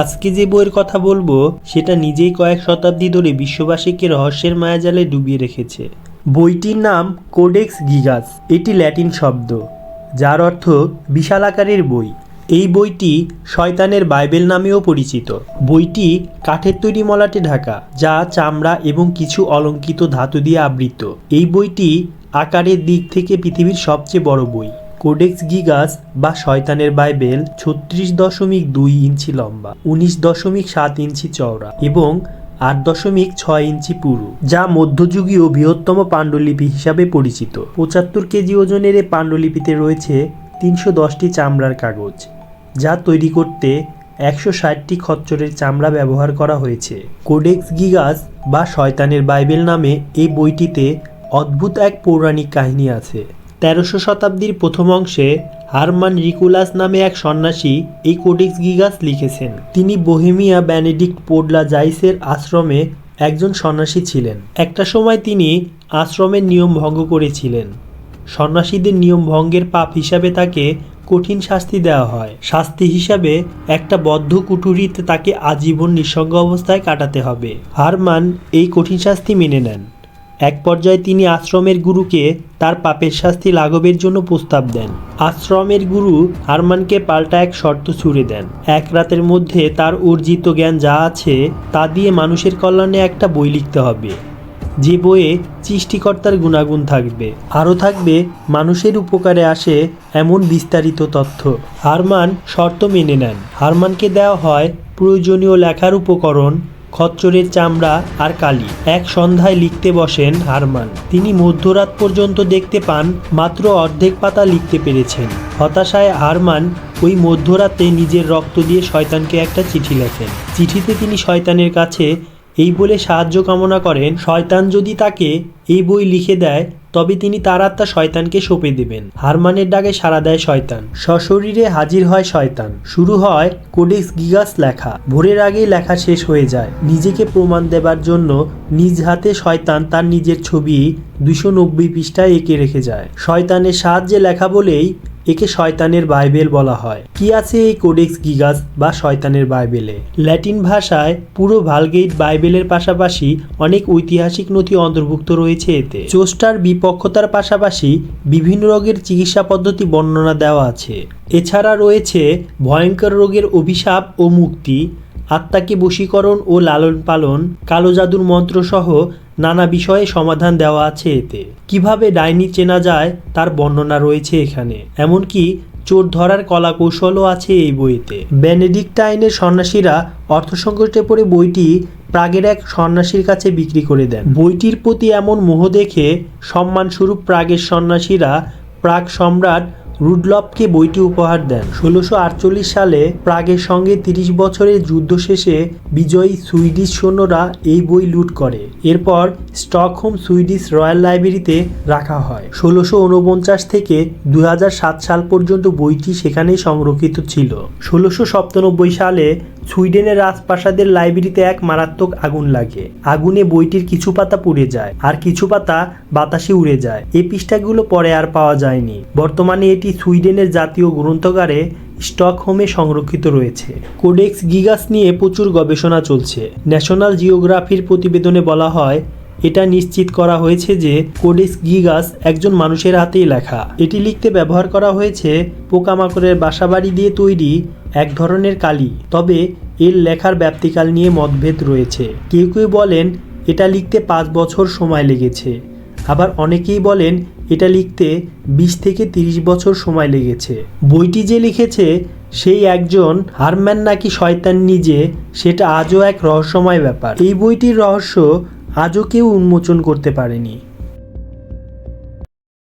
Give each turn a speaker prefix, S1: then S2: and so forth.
S1: আজকে যে বইয়ের কথা বলব, সেটা নিজেই কয়েক শতাব্দী ধরে বিশ্ববাসীকে রহস্যের মায়াজালে ডুবিয়ে রেখেছে। বইটির নাম কোডেক্স গিগাস, এটি ল্যাটিন শব্দ, যার অর্থ বিশাল আকারের বই। এই বইটি শয়তানের বাইবেল নামেও পরিচিত। বইটি কাঠের তৈরি মলাটে ঢাকা, যা চামড়া এবং কিছু অলঙ্কিত ধাতু দিয়ে আবৃত। এই বইটি আকারের দিক থেকে পৃথিবীর সবচেয়ে বড় বই। কোডেক্স গিগাস বা শয়তানের বাইবেল ছত্রিশ দশমিক দুই ইঞ্চি লম্বা, উনিশ দশমিক সাত ইঞ্চি চওড়া এবং আট দশমিক ছয় ইঞ্চি পুরু, যা মধ্যযুগীয় বৃহত্তম পাণ্ডুলিপি হিসাবে পরিচিত। পঁচাত্তর কেজি ওজনের এই পাণ্ডুলিপিতে রয়েছে তিনশো দশটি চামড়ার কাগজ, যা তৈরি করতে একশো ষাটটি খচ্চরের চামড়া ব্যবহার করা হয়েছে। কোডেক্স গিগাস বা শয়তানের বাইবেল নামে এই বইটিতে অদ্ভুত এক পৌরাণিক কাহিনী আছে। তেরোশো শতাব্দীর প্রথম অংশে হারমান রিকুলাস নামে এক সন্ন্যাসী এই কোডেক্স গিগাস লিখেছেন। তিনি বোহেমিয়া বেনেডিক্ট পোডলা জাইসের আশ্রমে একজন সন্ন্যাসী ছিলেন। একটা সময় তিনি আশ্রমের নিয়ম ভঙ্গ করেছিলেন। সন্ন্যাসীদের নিয়ম ভঙ্গের পাপ হিসাবে তাকে কঠিন শাস্তি দেওয়া হয়। শাস্তি হিসাবে একটা বদ্ধ কুঠুরিতে তাকে আজীবন নিঃসঙ্গ অবস্থায় কাটাতে হবে। হারমান এই কঠিন শাস্তি মেনে নেন। এক পর্যায়ে তিনি আশ্রমের গুরুকে তার পাপের শাস্তি লাঘবের জন্য প্রস্তাব দেন। আশ্রমের গুরু হারমানকে পাল্টা এক শর্ত ছুড়ে দেন। এক রাতের মধ্যে তার অর্জিত জ্ঞান যা আছে তা দিয়ে মানুষের কল্যাণে একটা বই লিখতে হবে। যে বইয়ে সৃষ্টিকর্তার গুণাগুণ থাকবে, আরও থাকবে মানুষের উপকারে আসে এমন বিস্তারিত তথ্য। হারমান শর্ত মেনে নেন। হারমানকে দেওয়া হয় প্রয়োজনীয় লেখার উপকরণ খচ্চরের চামড়া আর কালি। এক সন্ধ্যায় লিখতে বসেন হারমান। তিনি মধ্যরাত পর্যন্ত দেখতে পান, মাত্র অর্ধেক পাতা লিখতে পেরেছেন। হতাশায় হারমান ওই মধ্যরাতে নিজের রক্ত দিয়ে শয়তানকে একটা চিঠি লেখেন। চিঠিতে তিনি শয়তানের কাছে এই বলে সাহায্য কামনা করেন, শয়তান যদি তাকে এই বই লিখে দেয় তবে তিনি তার আত্মা শয়তানকে সঁপে দেবেন। হারমানের ডাকে সাড়া দেয় শয়তান। সশরীরে হাজির হয় শয়তান। শুরু হয় কোডেক্স গিগাস লেখা। ভোরের আগেই লেখা শেষ হয়ে যায়। নিজেকে প্রমাণ দেবার জন্য নিজ হাতে শয়তান তার নিজের ছবি দুশো নব্বই পৃষ্ঠায় এঁকে রেখে যায়। শয়তানের সাহায্যে লেখা বলেই একে শয়তানের বাইবেল বলা হয়। কি আছে এই কোডেক্স গিগাস বা শয়তানের বাইবেলে? ল্যাটিন ভাষায় পুরো ভালগেট বাইবেলের পাশাপাশি অনেক ঐতিহাসিক নথি অন্তর্ভুক্ত রয়েছে এতে। চোস্টার বিপক্ষতার পাশাপাশি বিভিন্ন রোগের চিকিৎসা পদ্ধতি বর্ণনা দেওয়া আছে। এছাড়া রয়েছে ভয়ঙ্কর রোগের অভিশাপ ও মুক্তি, আত্মাকে বশীকরণ ও লালন পালন কালো জাদুর মন্ত্র সহ নানা বিষয়ে সমাধান দেওয়া আছে এতে। কীভাবে ডাইনি চেনা যায়, তার বর্ণনা রয়েছে এখানে। এমনকি চোর ধরার কলা কৌশলও আছে এই বইতে। বেনেডিক্টাইনের সন্ন্যাসীরা অর্থ সংকটে পড়ে বইটি প্রাগের এক সন্ন্যাসীর কাছে বিক্রি করে দেন। বইটির প্রতি এমন মোহ দেখে সম্মানস্বরূপ প্রাগের সন্ন্যাসীরা প্রাগ সম্রাট রুডলফকে বইটি উপহার দেন। ষোলোশো সালে প্রাগের সঙ্গে তিরিশ বছরের যুদ্ধ শেষে বিজয়ী সুইডিশ সৈন্যরা এই বই লুট করে। এরপর স্টকহোম সুইডিশ রয়্যাল লাইব্রেরিতে রাখা হয়। ষোলোশো থেকে দু হাজার সাত সাল পর্যন্ত বইটি সেখানেই সংরক্ষিত ছিল। ষোলোশো সালে সুইডেনের রাজপ্রাসাদের লাইব্রেরিতে এক মারাত্মক আগুন লাগে। আগুনে বইটির কিছু পাতা পুড়ে যায়, আর কিছু পাতা বাতাসে উড়ে যায়। এই পৃষ্ঠাগুলো পরে আর পাওয়া যায়নি। বর্তমানে এটি সুইডেনের জাতীয় গ্রন্থাগারে স্টকহোমে সংরক্ষিত রয়েছে। কোডেক্স গিগাস নিয়ে প্রচুর গবেষণা চলছে। ন্যাশনাল জিওগ্রাফির প্রতিবেদনে বলা হয়, এটা নিশ্চিত করা হয়েছে যে কোডেক্স গিগাস একজন মানুষের হাতেই লেখা। এটি লিখতে ব্যবহার করা হয়েছে পোকামাকড়ের বাসাবাড়ি দিয়ে তৈরি এক ধরনের কালি। তবে এর লেখার ব্যাপ্তিকাল নিয়ে মতভেদ রয়েছে। কেউ কেউ বলেন, এটা লিখতে পাঁচ বছর সময় লেগেছে। আবার অনেকেই বলেন এটা লিখতে বিশ থেকে তিরিশ বছর সময় লেগেছে। বইটি যে লিখেছে, সেই একজন হারম্যান নাকি শয়তান নিজে, সেটা আজও এক রহস্যময় ব্যাপার। এই বইটির রহস্য আজও কেউ উন্মোচন করতে পারেনি।